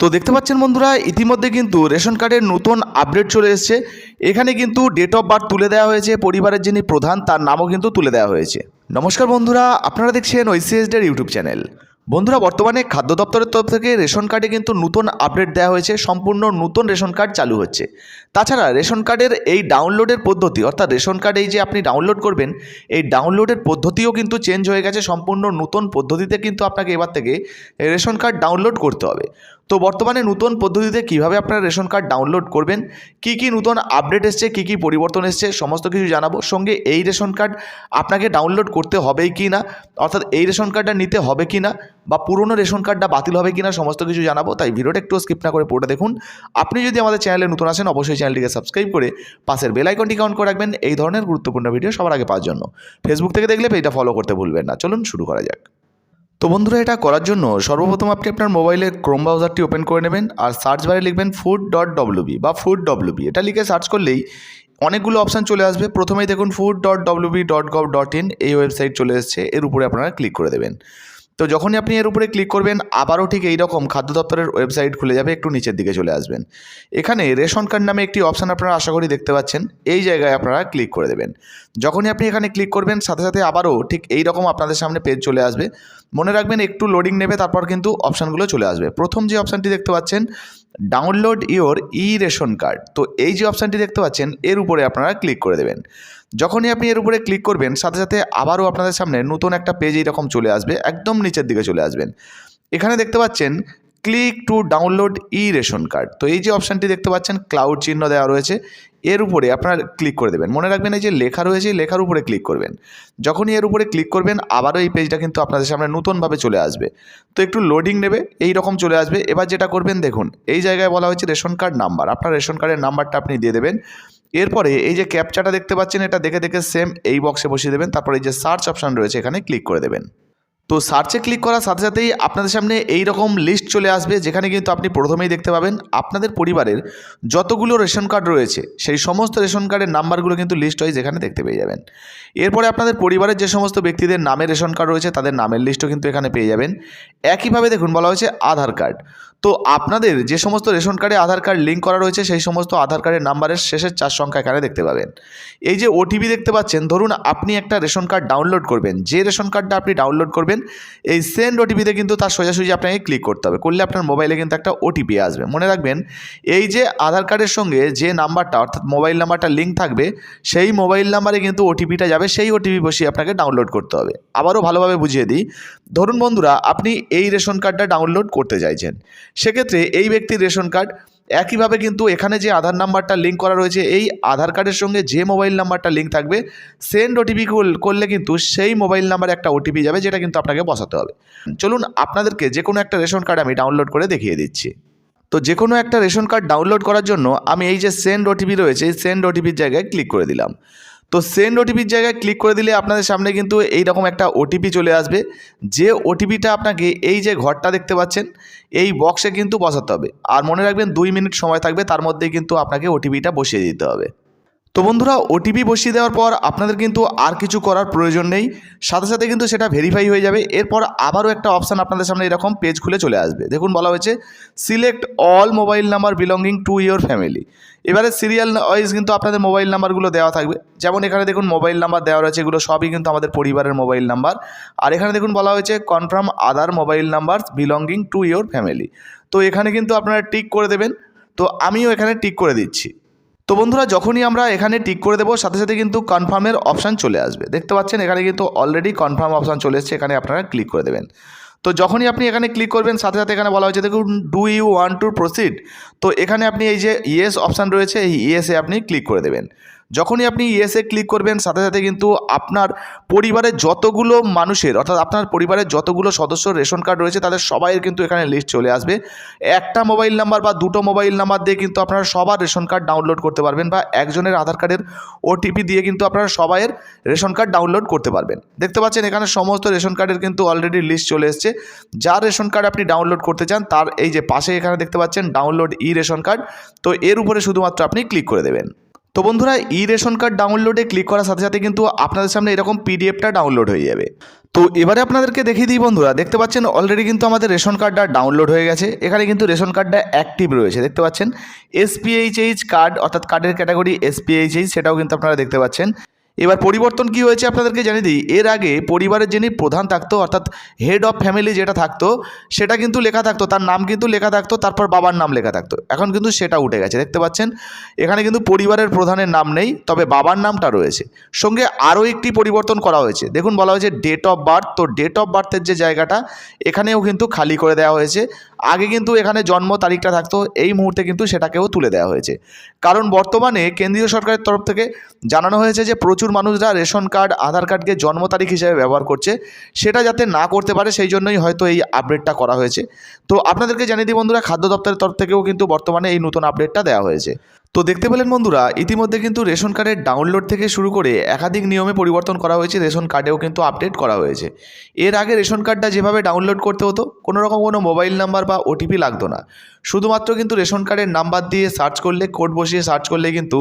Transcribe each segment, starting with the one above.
তো দেখতে পাচ্ছেন বন্ধুরা, ইতিমধ্যে কিন্তু রেশন কার্ডের নতুন আপডেট চলে এসেছে। এখানে কিন্তু ডেট অফ বার্থ তুলে দেওয়া হয়েছে, পরিবারের যিনি প্রধান তার নামও কিন্তু তুলে দেওয়া হয়েছে। নমস্কার বন্ধুরা, আপনারা দেখছেন ঐসিএসডের ইউটিউব চ্যানেল। বন্ধুরা, বর্তমানে খাদ্য দপ্তরের তরফ থেকে রেশন কার্ডে কিন্তু নতুন আপডেট দেওয়া হয়েছে, সম্পূর্ণ নতুন রেশন কার্ড চালু হচ্ছে। তাছাড়া রেশন কার্ডের এই ডাউনলোডের পদ্ধতি, অর্থাৎ রেশন কার্ড এই যে আপনি ডাউনলোড করবেন, এই ডাউনলোডের পদ্ধতিও কিন্তু চেঞ্জ হয়ে গেছে, সম্পূর্ণ নতুন পদ্ধতিতে কিন্তু আপনাকে এবার থেকে রেশন কার্ড ডাউনলোড করতে হবে। তো বর্তমানে নতুন পদ্ধতিতে কীভাবে আপনারা রেশন কার্ড ডাউনলোড করবেন? কি কি নতুন আপডেট এসছে? কি কি পরিবর্তন এসছে? সমস্ত কিছু জানাব। সঙ্গে এই রেশন কার্ড আপনাকে ডাউনলোড করতে হবেই কি না? অর্থাৎ এই রেশন কার্ডটা নিতে হবে কি না? বা পুরনো রেশন কার্ডটা বাতিল হবে কি না? সমস্ত কিছু জানাব। তাই ভিডিওটা একটু স্কিপ না করে পুরোটা দেখুন। আপনি যদি আমাদের চ্যানেলে নতুন আসেন, অবশ্যই চ্যানেলটিকে সাবস্ক্রাইব করে পাশের বেল আইকনটিকে অন করে রাখবেন। এই ধরনের গুরুত্বপূর্ণ ভিডিও সবার আগে পাওয়ার জন্য। ফেসবুক থেকে দেখলে পেজটা ফলো করতে ভুলবেন না। চলুন শুরু করা যাক। তো বন্ধুরা, এটা করার জন্য সর্বপ্রথম আপনি আপনার মোবাইলে ক্রোম ব্রাউজারটি ওপেন করে নেবেন আর সার্চ বারে লিখবেন ফুড ডট ডব্লুবি বা ফুড ডব্লুবি এটা লিখে সার্চ করলেই অনেকগুলো অপশান চলে আসবে। প্রথমেই দেখুন food dot WB dot gov dot in এই ওয়েবসাইট চলে এসছে। এর উপরে আপনারা ক্লিক করে দেবেন। তো যখনই আপনি এর উপরে ক্লিক করবেন, আবারও ঠিক এই রকম খাদ্য দপ্তরের ওয়েবসাইট খুলে যাবে, একটু নিচের দিকে চলে আসবেন। এখানে রেশন কার্ড নামে একটি অপশান আপনারা আশা করি দেখতে পাচ্ছেন, এই জায়গায় আপনারা ক্লিক করে দেবেন। যখনই আপনি এখানে ক্লিক করবেন, সাথে সাথে আবারও ঠিক এই রকম আপনাদের সামনে পেজ চলে আসবে। মনে রাখবেন একটু লোডিং নেবে, তারপর কিন্তু অপশানগুলো চলে আসবে। প্রথম যে অপশানটি দেখতে পাচ্ছেন download your e ration card তো এই যে অপশানটি দেখতে পাচ্ছেন, এর উপরে আপনারা ক্লিক করে দেবেন। যখনই আপনি এর উপরে ক্লিক করবেন, সাথে সাথে আবারও আপনাদের সামনে নতুন একটা পেজ এইরকম চলে আসবে, একদম নিচের দিকে চলে আসবেন। এখানে দেখতে পাচ্ছেন click to download e ration card তো এই যে অপশানটি দেখতে পাচ্ছেন ক্লাউড চিহ্ন দেওয়া রয়েছে। এর উপরে আপনারা ক্লিক করে দেবেন। মনে রাখবেন এই যে লেখা রয়েছে লেখার উপরে ক্লিক করবেন। যখনই এর উপরে ক্লিক করবেন, আবারও এই পেজটা কিন্তু আপনাদের সামনে নতুনভাবে চলে আসবে। তো একটু লোডিং নেবে এই রকম চলে আসবে। এবার যেটা করবেন, দেখুন, এই জায়গায় বলা হয়েছে রেশন কার্ড নাম্বার আপনার রেশন কার্ডের নাম্বারটা আপনি দিয়ে দেবেন। এরপরে এই যে ক্যাপচাটা দেখতে পাচ্ছেন, এটা দেখে দেখে সেম এই বক্সে বসিয়ে দেবেন। তারপরে এই যে সার্চ অপশান রয়েছে, এখানে ক্লিক করে দেবেন। তো সার্চে ক্লিক করার সাথে সাথেই আপনাদের সামনে এই রকম লিস্ট চলে আসবে, যেখানে কিন্তু আপনি প্রথমেই দেখতে পাবেন আপনাদের পরিবারের যতগুলো রেশন কার্ড রয়েছে, সেই সমস্ত রেশন কার্ডের নাম্বারগুলো কিন্তু লিস্ট হয় যেখানে দেখতে পেয়ে যাবেন। এরপরে আপনাদের পরিবারের যে সমস্ত ব্যক্তিদের নামে রেশন কার্ড রয়েছে, তাদের নামের লিস্টও কিন্তু এখানে পেয়ে যাবেন। একইভাবে দেখুন বলা হয়েছে আধার কার্ড তো আপনাদের যে সমস্ত রেশন কার্ডে আধার কার্ড লিঙ্ক করা রয়েছে, সেই সমস্ত আধার কার্ডের নাম্বারের শেষের চার সংখ্যা এখানে দেখতে পাবেন। এই যে ওটিপি দেখতে পাচ্ছেন, ধরুন আপনি একটা রেশন কার্ড ডাউনলোড করবেন। যে রেশন কার্ডটা আপনি ডাউনলোড করবেন, এই সেন্ড ওটিপিতে কিন্তু তার সোজাসুজি আপনাকে ক্লিক করতে হবে। করলে আপনার মোবাইলে কিন্তু একটা ওটিপি আসবে। মনে রাখবেন, এই যে আধার কার্ডের সঙ্গে যে নাম্বারটা অর্থাৎ মোবাইল নাম্বারটা লিঙ্ক থাকবে, সেই মোবাইল নাম্বারে কিন্তু ওটিপিটা যাবে, সেই ওটিপি বসিয়ে আপনাকে ডাউনলোড করতে হবে। আবারও ভালোভাবে বুঝিয়ে দিই। ধরুন বন্ধুরা, আপনি এই রেশন কার্ডটা ডাউনলোড করতে চাইছেন। সেক্ষেত্রে এই ব্যক্তির রেশন কার্ড, একইভাবে কিন্তু এখানে যে আধার নাম্বারটা লিঙ্ক করা রয়েছে, এই আধার কার্ডের সঙ্গে যে মোবাইল নাম্বারটা লিঙ্ক থাকবে সেন্ড ওটিপি করলে কিন্তু সেই মোবাইল নাম্বারে একটা ওটিপি যাবে, যেটা কিন্তু আপনাকে বসাতে হবে। চলুন আপনাদেরকে যে কোনো একটা রেশন কার্ড আমি ডাউনলোড করে দেখিয়ে দিচ্ছি। তো যে কোনো একটা রেশন কার্ড ডাউনলোড করার জন্য আমি এই যে সেন্ড ওটিপি রয়েছে সেন্ড ওটিপির জায়গায় ক্লিক করে দিলাম। তো সেন্ড ওটিপির জায়গায় ক্লিক করে দিলে আপনাদের সামনে কিন্তু এই রকম একটা ওটিপি চলে আসবে। যে ওটিপিটা আপনাকে এই যে ঘরটা দেখতে পাচ্ছেন, এই বক্সে কিন্তু বসাতে হবে। আর মনে রাখবেন দুই মিনিট সময় থাকবে, তার মধ্যেই কিন্তু আপনাকে ওটিপিটা বসিয়ে দিতে হবে। তো বন্ধুরা ওটিপি বসিয়ে দেওয়ার পর আপনাদের কিন্তু আর কিছু করার প্রয়োজন নেই। সাথে সাথে কিন্তু সেটা ভেরিফাই হয়ে যাবে। এরপর আবারও একটা অপশান আপনাদের সামনে এরকম পেজ খুলে চলে আসবে। দেখুন, বলা হয়েছে select all mobile number belonging to your family এবারে সিরিয়াল ওয়াইজ কিন্তু আপনাদের মোবাইল নাম্বারগুলো দেওয়া থাকবে। যেমন এখানে দেখুন মোবাইল নাম্বার দেওয়া রয়েছে, এগুলো সবই কিন্তু আমাদের পরিবারের মোবাইল নাম্বার আর এখানে দেখুন, বলা হয়েছে confirm other mobile number belonging to your family তো এখানে কিন্তু আপনারা টিক করে দেবেন। তো আমিও এখানে টিক করে দিচ্ছি। তো বন্ধুরা, যখনই আমরা এখানে টিক করে দেবো, সাথে সাথে কিন্তু কনফার্মের অপশান চলে আসবে। দেখতে পাচ্ছেন, এখানে কিন্তু অলরেডি কনফার্ম অপশান চলে এসেছে, এখানে আপনারা ক্লিক করে দেবেন। তো যখনই আপনি এখানে ক্লিক করবেন, সাথে সাথে এখানে বলা হয়েছে, দেখুন do you want to proceed তো এখানে আপনি এই যে ইয়েস অপশান রয়েছে, এই ইয়েসে আপনি ক্লিক করে দেবেন। যখনই আপনি ইয়েসে ক্লিক করবেন, সাথে সাথে কিন্তু আপনার পরিবারের যতগুলো মানুষের, অর্থাৎ আপনার পরিবারের যতগুলো সদস্য রেশন কার্ড রয়েছে, তাদের সবাইয়ের কিন্তু এখানে লিস্ট চলে আসবে। একটা মোবাইল নাম্বার বা দুটো মোবাইল নাম্বার দিয়ে কিন্তু আপনারা সবার রেশন কার্ড ডাউনলোড করতে পারবেন বা একজনের আধার কার্ডের ওটিপি দিয়ে কিন্তু আপনারা সবাইয়ের রেশন কার্ড ডাউনলোড করতে পারবেন। দেখতে পাচ্ছেন এখানে সমস্ত রেশন কার্ডের কিন্তু অলরেডি লিস্ট চলে এসছে। যার রেশন কার্ড আপনি ডাউনলোড করতে চান, তার এই যে পাশে এখানে দেখতে পাচ্ছেন ডাউনলোড ই রেশন কার্ড তো এর উপরে শুধুমাত্র আপনি ক্লিক করে দেবেন। তো বন্ধুরা ই রেশন কার্ড ডাউনলোডে ক্লিক করার সাথে সাথে কিন্তু আপনাদের সামনে এরকম পিডিএফটা ডাউনলোড হয়ে যাবে। তো এবারে আপনাদেরকে দেখিয়ে দিই বন্ধুরা, দেখতে পাচ্ছেন অলরেডি কিন্তু আমাদের রেশন কার্ডটা ডাউনলোড হয়ে গেছে। এখানে কিন্তু রেশন কার্ডটা অ্যাক্টিভ রয়েছে, দেখতে পাচ্ছেন? এসপিএইচএইচ কার্ড অর্থাৎ কার্ডের ক্যাটাগরি এসপিএইচএইচ সেটাও কিন্তু আপনারা দেখতে পাচ্ছেন। এবার পরিবর্তন কি হয়েছে আপনাদেরকে জানিয়ে দিই। এর আগে পরিবারের যিনি প্রধান থাকতো, অর্থাৎ হেড অফ ফ্যামিলি যেটা থাকতো, সেটা কিন্তু লেখা থাকতো, তার নাম কিন্তু লেখা থাকতো, তারপর বাবার নাম লেখা থাকতো। এখন কিন্তু সেটা উঠে গেছে, দেখতে পাচ্ছেন? এখানে কিন্তু পরিবারের প্রধানের নাম নেই, তবে বাবার নামটা রয়েছে। সঙ্গে আরও একটি পরিবর্তন করা হয়েছে। দেখুন, বলা হয়েছে ডেট অফ বার্থ তো ডেট অফ বার্থের যে জায়গাটা, এখানেও কিন্তু খালি করে দেওয়া হয়েছে। আগে কিন্তু এখানে জন্ম তারিখটা থাকতো, এই মুহূর্তে কিন্তু সেটাকেও তুলে দেওয়া হয়েছে। কারণ বর্তমানে কেন্দ্রীয় সরকারের তরফ থেকে জানানো হয়েছে যে প্রচুর মানুষরা রেশন কার্ড, আধার কার্ডকে জন্ম তারিখ হিসেবে ব্যবহার করছে। সেটা যাতে না করতে পারে, সেই জন্যই হয়তো এই আপডেটটা করা হয়েছে। তো আপনাদেরকে জানিয়ে দিই বন্ধুরা, খাদ্য দপ্তরের তরফ থেকেও কিন্তু বর্তমানে এই নতুন আপডেটটা দেওয়া হয়েছে। তো দেখতে পেলেন বন্ধুরা, ইতিমধ্যে কিন্তু রেশন কার্ডের ডাউনলোড থেকে শুরু করে একাধিক নিয়মে পরিবর্তন করা হয়েছে, রেশন কার্ডেও কিন্তু আপডেট করা হয়েছে। এর আগে রেশন কার্ডটা যেভাবে ডাউনলোড করতে হতো কোনো রকম কোনো মোবাইল নাম্বার বা ওটিপি লাগতো না। শুধুমাত্র কিন্তু রেশন কার্ডের নাম্বার দিয়ে সার্চ করলে কোড বসিয়ে সার্চ করলে কিন্তু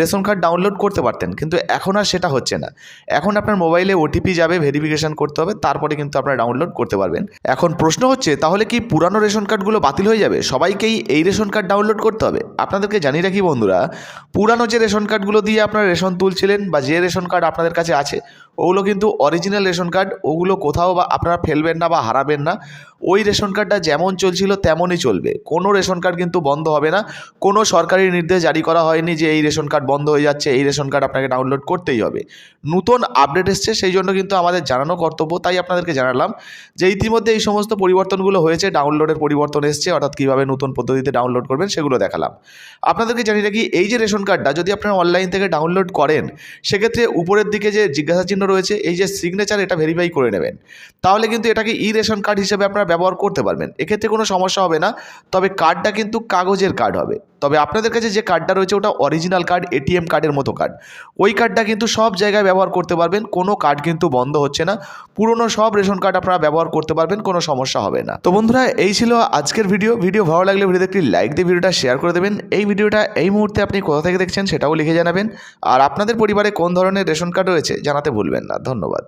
রেশন কার্ড ডাউনলোড করতে পারতেন। কিন্তু এখন আর সেটা হচ্ছে না। এখন আপনার মোবাইলে ওটিপি যাবে ভেরিফিকেশন করতে হবে, তারপরে কিন্তু আপনারা ডাউনলোড করতে পারবেন। এখন প্রশ্ন হচ্ছে, তাহলে কি পুরানো রেশন কার্ডগুলো বাতিল হয়ে যাবে? সবাইকেই এই রেশন কার্ড ডাউনলোড করতে হবে? আপনাদেরকে জানিয়ে রাখি বন্ধুরা, পুরানো যে রেশন কার্ডগুলো দিয়ে আপনারা রেশন তুলছিলেন বা যে রেশন কার্ড আপনাদের কাছে আছে ওগুলো কিন্তু অরিজিনাল রেশন কার্ড ওগুলো কোথাও বা আপনারা ফেলবেন না বা হারাবেন না। ওই রেশন কার্ডটা যেমন চলছিল তেমনই চলবে। কোনো রেশন কার্ড কিন্তু বন্ধ হবে না। কোনো সরকারি নির্দেশ জারি করা হয়নি যে এই রেশন কার্ড বন্ধ হয়ে যাচ্ছে, এই রেশন কার্ড আপনাকে ডাউনলোড করতেই হবে। নতুন আপডেট এসছে, সেই জন্য কিন্তু আমাদের জানানো কর্তব্য, তাই আপনাদেরকে জানালাম যে ইতিমধ্যে এই সমস্ত পরিবর্তনগুলো হয়েছে ডাউনলোডের পরিবর্তন এসছে, অর্থাৎ কীভাবে নতুন পদ্ধতিতে ডাউনলোড করবেন সেগুলো দেখালাম। আপনাদেরকে জানিয়ে রাখি, এই যে রেশন কার্ডটা যদি আপনারা অনলাইন থেকে ডাউনলোড করেন, সেক্ষেত্রে উপরের দিকে যে জিজ্ঞাসা চিহ্ন রয়েছে, এই যে সিগনেচার এটা ভেরিফাই করে নেবেন। তাহলে কিন্তু এটাকে ই রেশন কার্ড হিসেবে আপনারা ব্যবহার করতে পারবেন। এক্ষেত্রে কোনো সমস্যা হবে না, তবে কার্ডটা কিন্তু কাগজের কার্ড হবে। তবে আপনাদের কাছে যে কার্ডটা রয়েছে ওটা অরিজিনাল কার্ড এটিএম কার্ডের মতো কার্ড ওই কার্ডটা কিন্তু সব জায়গায় ব্যবহার করতে পারবেন, কোনো কার্ড কিন্তু বন্ধ হচ্ছে না। পুরনো সব রেশন কার্ড আপনারা ব্যবহার করতে পারবেন, কোনো সমস্যা হবে না। তো বন্ধুরা, এই ছিল আজকের ভিডিও ভিডিও ভালো লাগলে ভিডিওতে একটি লাইক দিয়ে ভিডিওটা শেয়ার করে দেবেন। এই ভিডিওটা এই মুহূর্তে আপনি কোথা থেকে দেখছেন সেটাও লিখে জানাবেন। আর আপনাদের পরিবারে কোন ধরনের রেশন কার্ড রয়েছে জানাতে ভুলবেন না। ধন্যবাদ।